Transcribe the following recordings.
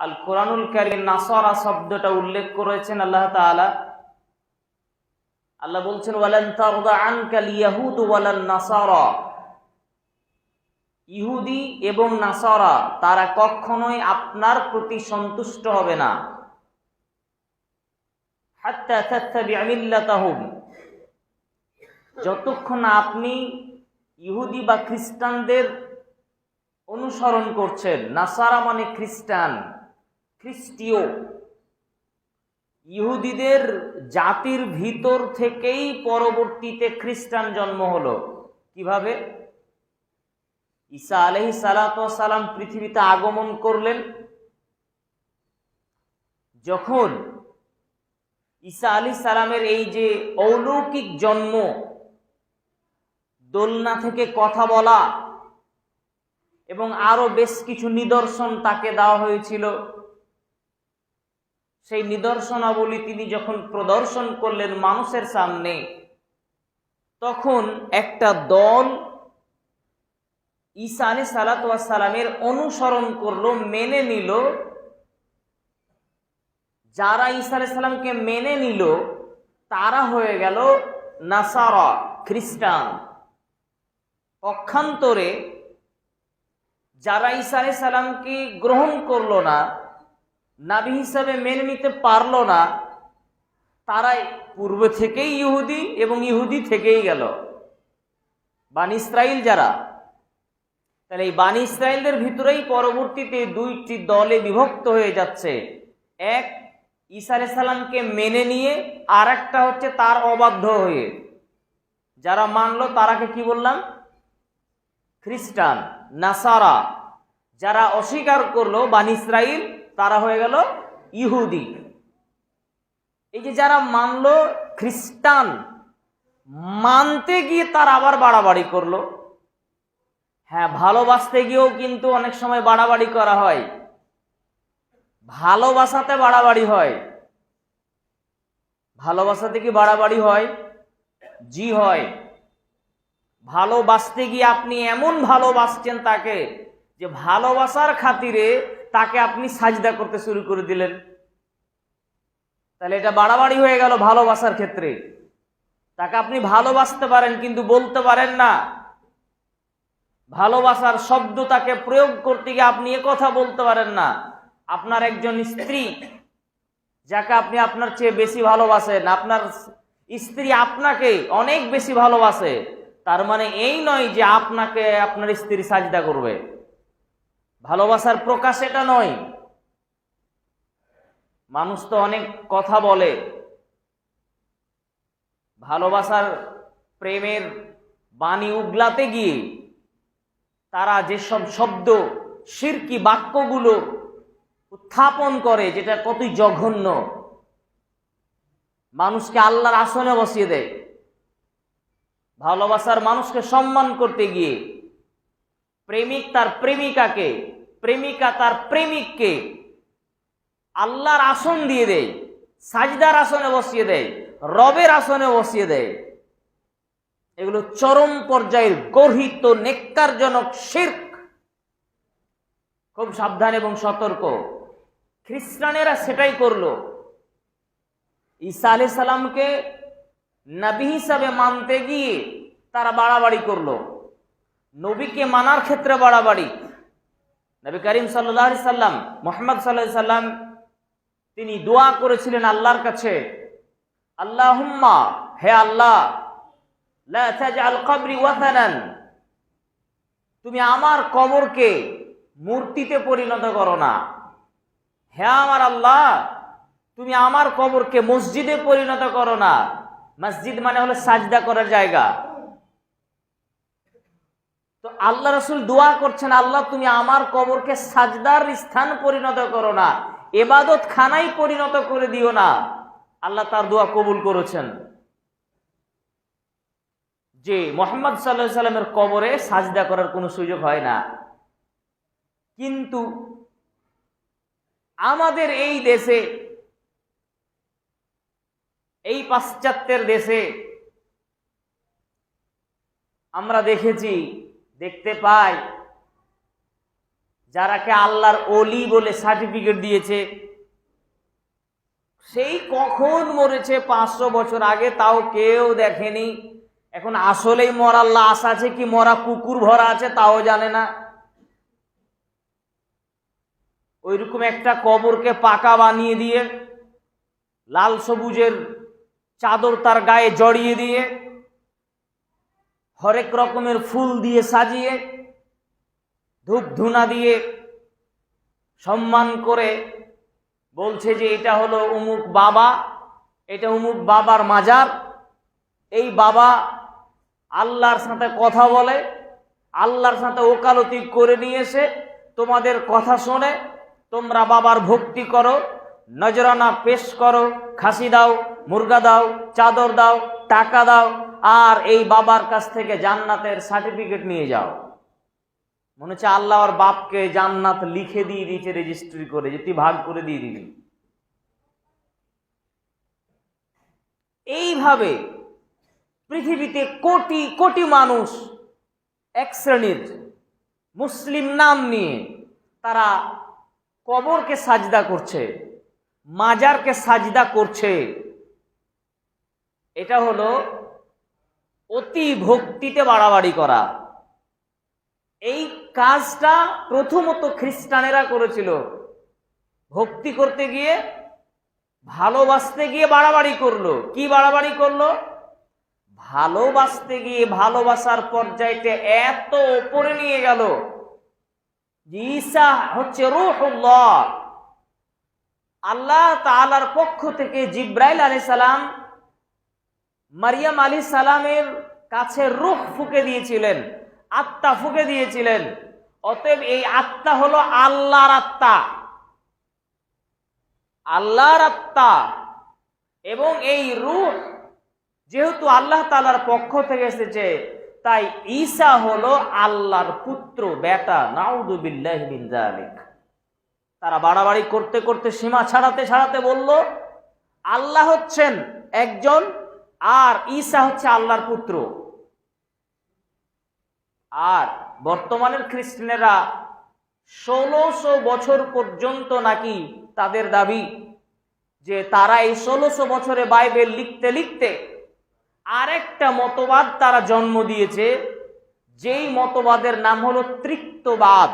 আল কোরআনুল কারিম নাসরা শব্দটা উল্লেখ করেছেন আল্লাহ তাআলা। আল্লাহ বলছেন, ওয়ালান তারদা আনকাল ইয়াহুদ ওয়ালান নাসারা। ইহুদি এবং নাসারা, তারা কখনোই আপনার প্রতি সন্তুষ্ট হবে না। যতক্ষণ আপনি ইহুদি বা খ্রিস্টানদের অনুসরণ করছেন, নাসারা মানে খ্রিস্টান। খ্রিস্টীয়। ইহুদিদের জাতির ভিতর থেকেই পরবর্তীতে খ্রিস্টান জন্ম হলো। কীভাবে? ঈসা আলহি সালাম পৃথিবীতে আগমন করলেন। যখন ঈসা আলী সালামের এই যে অলৌকিক জন্ম, দোলনা থেকে কথা বলা এবং আরও বেশ কিছু নিদর্শন তাকে দেওয়া হয়েছিল সেই নিদর্শনাবলী তিনি যখন প্রদর্শন করলেন মানুষের সামনে, তখন একটা দল ঈসা আলী সালাতামের অনুসরণ করল, মেনে নিল। যারা ঈসা আলি সাল্লামকে মেনে নিল, তারা হয়ে গেল নাসারা, খ্রিস্টান। পক্ষান্তরে যারা ঈসা আলি সাল্লামকে গ্রহণ করল না নাবি হিসাবে মেনে নিতে পারল না, তারাই পূর্ব থেকেই ইহুদি এবং ইহুদি থেকেই গেল। বান ইসরাইল যারা, তাহলে এই বান ইসরায়েলদের ভিতরেই পরবর্তীতে দুইটি দলে বিভক্ত হয়ে যাচ্ছে। এক, ঈসা আলি সাল্লামকে মেনে নিয়ে আর একটা হচ্ছে তার অবাধ্য হয়ে। যারা মানলো তারাকে কি বললাম? খ্রিস্টান, নাসারা, যারা অস্বীকার করল বান ইসরাইল তারা হয়ে গেল ইহুদি। এই যে যারা মানলো খ্রিস্টান, মানতে গিয়ে তার আবার বাড়াবাড়ি করল। হ্যাঁ ভালোবাসতে গিয়েও কিন্তু অনেক সময় বাড়াবাড়ি করা হয়। ভালোবাসাতে বাড়াবাড়ি হয়। ভালোবাসাতে কি বাড়াবাড়ি হয়? জি হয়। ভালোবাসতে গিয়ে আপনি এমন ভালোবাসছেন তাকে যে ভালোবাসার খাতিরে তাকে আপনি সাজদা করতে শুরু করে দিলেন। তাহলে এটা বাড়াবাড়ি হয়ে গেল ভালোবাসার ক্ষেত্রে। তাকে আপনি ভালোবাসতে পারেন, কিন্তু বলতে পারেন না। ভালোবাসার শব্দ তাকে প্রয়োগ করতে গিয়ে আপনি কথা বলতে পারেন না। আপনার একজন স্ত্রী, যাকে আপনি আপনার চেয়ে বেশি ভালোবাসেন, আপনার স্ত্রী আপনাকে অনেক বেশি ভালোবাসে। তার মানে এই নয় যে আপনাকে আপনার স্ত্রী সাজদা করবে। ভালোবাসার প্রকাশ এটা নয়। মানুষ তো অনেক কথা বলে। ভালোবাসার প্রেমের বাণী উগলাতে গিয়ে তারা যেসব শব্দ শিরকি বাক্যগুলো উত্থাপন করে, যেটা কতই জঘন্য, মানুষকে আল্লাহর আসনে বসিয়ে দেয়। ভালোবাসার মানুষকে সম্মান করতে গিয়ে প্রেমিক তার প্রেমিকাকে, প্রেমিকা তার প্রেমিককে আল্লাহর আসন দিয়ে দেয়, সাজদার আসনে বসিয়ে দেয়, রবের আসনে বসিয়ে দেয়। এগুলো চরম পর্যায়ের গর্হিত, নেককারজনক শির্ক। খুব সাবধান এবং সতর্ক। খ্রিস্টানেরা সেটাই করল। ঈসা আলি সালামকে নবী হিসাবে মানতে গিয়ে তারা বাড়াবাড়ি করল। নবীকে মানার ক্ষেত্রে বাড়াবাড়ি। নবী করিম সাল্লি সাল্লাম, মোহাম্মদ সাল্লাহ সাল্লাম, তিনি দোয়া করেছিলেন আল্লাহর কাছে আল্লাহ হে আল্লাহ তুমি আমার কবরকে মূর্তিতে পরিণত করো না। হে আমার আল্লাহ, তুমি আমার কবরকে মসজিদে পরিণত করো না। মসজিদ মানে হলো সাজদা করার জায়গা। তো আল্লাহ রসুল দোয়া করছেন, আল্লাহ তুমি আমার কবরকে সাজদার স্থান পরিণত করো না এবাদত খানাই পরিণত করে দিও না। আল্লাহ তার দোয়া কবুল করেছেন। যে মোহাম্মদ সাল্লাহ সাল্লামের কবরে সাজদা করার কোনো সুযোগ হয় না। কিন্তু আমাদের এই দেশে, এই পাশ্চাত্যের দেশে আমরা দেখেছি দেখতে পাই। যারাকে আল্লাহর অলি বলে সার্টিফিকেট দিয়েছে, সেই কখন মরেছে পাঁচশো বছর আগে তাও কেউ দেখেনি। এখন আসলেই মরার লাশ আছে কি মরা কুকুর ভরা আছে তাও জানে না। ওইরকম একটা কবরকে পাকা বানিয়ে দিয়ে, লাল সবুজের চাদর তার গায়ে জড়িয়ে দিয়ে হরেক রকমের ফুল দিয়ে সাজিয়ে, ধূপ ধুনা দিয়ে সম্মান করে বলছে যে এটা হলো উমুক বাবা, এটা উমুক বাবার মাজার। এই বাবা আল্লাহর সাথে কথা বলে, আল্লাহর সাথে ওকালতি করে নিয়ে এসে তোমাদের কথা শোনে, তোমরা বাবার ভক্তি করো, নজরানা পেশ করো, খাসি দাও, মুরগা দাও, চাদর দাও, টাকা দাও আর এই বাবার কাছ থেকে জান্নাতের সার্টিফিকেট নিয়ে যাও। মনে হচ্ছে আল্লাহ বাপকে জান্নাত লিখে দিয়ে দিয়েছে রেজিস্ট্রি করে, যে তুই ভাগ করে দিয়ে দিবি। এইভাবে পৃথিবীতে কোটি কোটি মানুষ এক শ্রেণির মুসলিম নাম নিয়ে তারা কবরকে সাজদা করছে, মাজারকে সাজদা করছে। এটা হলো অতি ভক্তিতে বাড়াবাড়ি করা। এই কাজটা প্রথমত খ্রিস্টানেরা করেছিল। ভক্তি করতে গিয়ে, ভালোবাসতে গিয়ে বাড়াবাড়ি করল। কি বাড়াবাড়ি করল? ভালোবাসতে গিয়ে ভালোবাসার পর্যায়তে এত ওপরে নিয়ে গেল। ঈসা হচ্ছে রুহুল্লাহ। আল্লাহ তাআলার পক্ষ থেকে জিব্রাইল আলী সালাম, মারিয়াম আলী সালামের কাছে রুখ ফুকে দিয়েছিলেন, আত্মা ফুকে দিয়েছিলেন। অতএব এই আত্মা হলো আল্লাহর আত্মা। আল্লাহর আত্মা। এবং এই রূহ যেহেতু আল্লাহ তালার পক্ষ থেকে এসেছে, তাই ঈসা হলো আল্লাহর পুত্র, বেটা নাউদুবিল্লাহ বিন জালিক তারা বাড়াবাড়ি করতে করতে সীমা ছাড়াতে ছাড়াতে বলল, আল্লাহ হচ্ছেন একজন আর ঈসা হচ্ছে আল্লাহর পুত্র। আর বর্তমানের খ্রিস্টানেরা ষোলোশো বছর পর্যন্ত নাকি তাদের দাবি যে তারা এই ষোলোশো বছরে বাইবেল লিখতে লিখতে আরেকটা মতবাদ তারা জন্ম দিয়েছে। যেই মতবাদের নাম হলো তৃত্ববাদ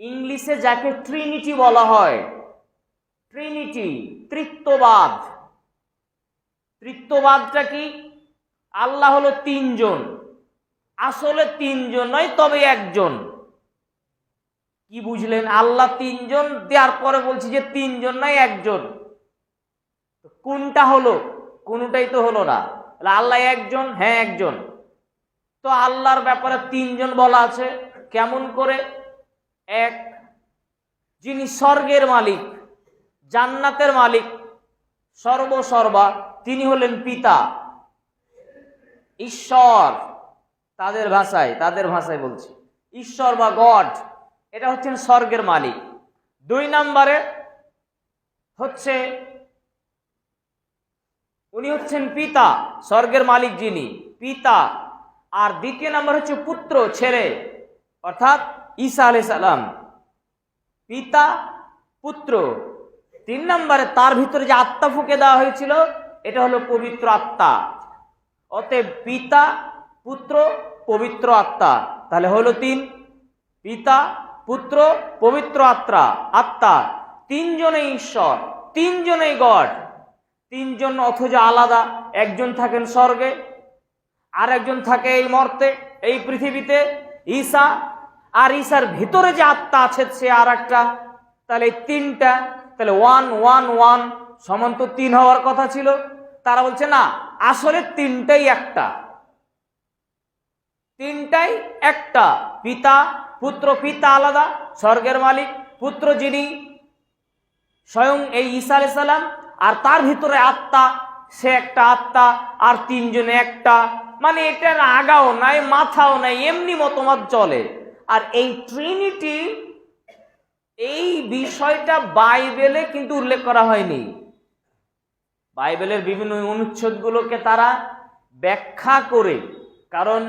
ইংলিশে যাকে ট্রিনিটি বলা হয় ট্রিনিটি তৃত্ববাদ তৃত্ববাদটা কি? আল্লাহ হলো তিনজন। আসলে তিনজন নয়, তবে একজন। কি বুঝলেন? আল্লাহ তিনজন, দেওয়ার পরে বলছি যে তিনজন নয়, একজন। কোনটা হলো? কোনটাই তো হলো না। আল্লাহ একজন হ্যাঁ একজন। তো আল্লাহর ব্যাপারে তিনজন বলা আছে। কেমন করে? এক, যিনি স্বর্গের মালিক, জান্নাতের মালিক সর্বসর্বা তিনি হলেন পিতা। ঈশ্বর তাদের ভাষায় তাদের ভাষায় বলছি। ঈশ্বর বা গড, এটা হচ্ছেন স্বর্গের মালিক। দুই নম্বরে হচ্ছে, উনি হচ্ছেন পিতা, স্বর্গের মালিক যিনি, পিতা। আর দ্বিতীয় নম্বর হচ্ছে পুত্র, ছেলে, অর্থাৎ ঈসা আলাই সালাম। পিতা, পুত্র। তিন নম্বরে তার ভিতরে যে আত্মা ফুকে দেওয়া হয়েছিল, এটা হলো পবিত্র আত্মা। অতএব পিতা, পুত্র, পবিত্র আত্মা। তাহলে হলো তিন। পিতা, পুত্র, পবিত্র আত্মা আত্মা। তিনজনে ঈশ্বর, তিনজনেই গড। তিনজন অথচ আলাদা। একজন থাকেন স্বর্গে আর একজন থাকে এই মর্তে, এই পৃথিবীতে, ঈসা। আর ঈশার ভিতরে যে আত্মা আছে সে আর একটা তাহলে তিনটা তাহলে ওয়ান ওয়ান ওয়ান সমান তো তিন হওয়ার কথা ছিল। তারা বলছে, না, আসলে তিনটাই একটা। তিনটাই একটা। পিতা, পুত্র, পিতা আলাদা, স্বর্গের মালিক, পুত্র যিনি স্বয়ং এই ঈসা আলাই সাল্লাম আর তার ভিতরে আত্মা, সে একটা আত্মা, আর তিনজনে একটা। মানে এটার আগাও নাই, মাথাও নাই, এমনি মতমত চলে। আর এই ট্রিনিটি এই বিষয়টা বাইবেলে কিন্তু উল্লেখ করা হয়নি। বাইবেলের বিভিন্ন অনুচ্ছেদগুলোকে তারা ব্যাখ্যা করে, কারণ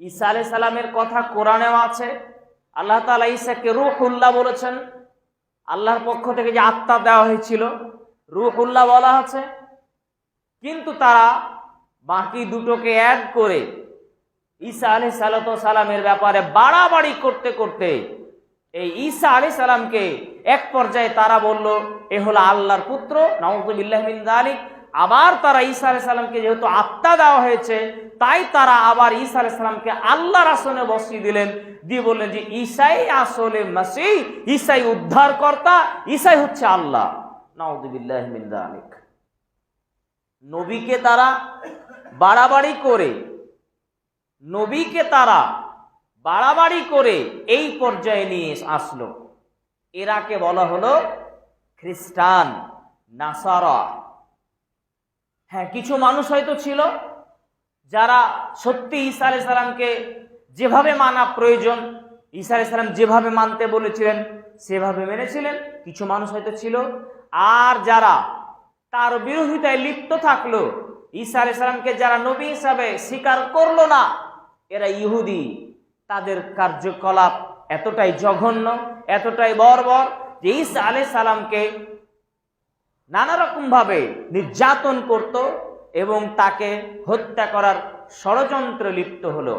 ঈসা আলাই সালামের কথা কোরআনেও আছে। আল্লাহ তালা ঈসাকে রুহুল্লাহ বলেছেন। আল্লাহর পক্ষ থেকে যে আত্মা দেওয়া হয়েছিল, রুহুল্লাহ বলা আছে। কিন্তু তারা বাকি দুটোকে এক করে ঈসা আলি সালাত সালামের ব্যাপারে বাড়াবাড়ি করতে করতে এই ঈসা আলি সালামকে এক পর্যায়ে তারা বলল, এ হলো আল্লাহর পুত্র নওয়াজবিল্লাহমিন আবার তারা ঈসা আলি সালামকে যেহেতু আত্মা দেওয়া হয়েছে, তাই তারা আবার ঈসা আলি সালামকে আল্লাহর আসনে বসিয়ে দিলেন। দিয়ে বললেন যে, ঈসাই আসলে মাসি ঈসাই উদ্ধারকর্তা, ঈসাই হচ্ছে আল্লাহ। নওয়াজবিল্লাহমিন নবীকে তারা বাড়াবাড়ি করে, নবীকে তারা বাড়াবাড়ি করে এই পর্যায়ে নিয়ে আসলো। এরাকে বলা হলো খ্রিস্টান, নাসারা। হ্যাঁ কিছু মানুষ হয়তো ছিল যারা সত্যি ঈসা আলাই সালামকে যেভাবে মানা প্রয়োজন, ঈসা আলাই সালাম যেভাবে মানতে বলেছিলেন, সেভাবে মেনেছিলেন। কিছু মানুষ হয়তো ছিল। আর যারা তার বিরোধিতায় লিপ্ত থাকল, ঈসা আলাই সালামকে যারা নবী হিসাবে স্বীকার করল না, এরা ইহুদি। তাদের কার্যকলাপ এতটাই জঘন্য, এতটাই বর্বর যে ঈসা আলি সালামকে নানা রকম ভাবে নির্যাতন করত এবং তাকে হত্যা করার ষড়যন্ত্র লিপ্ত হলো।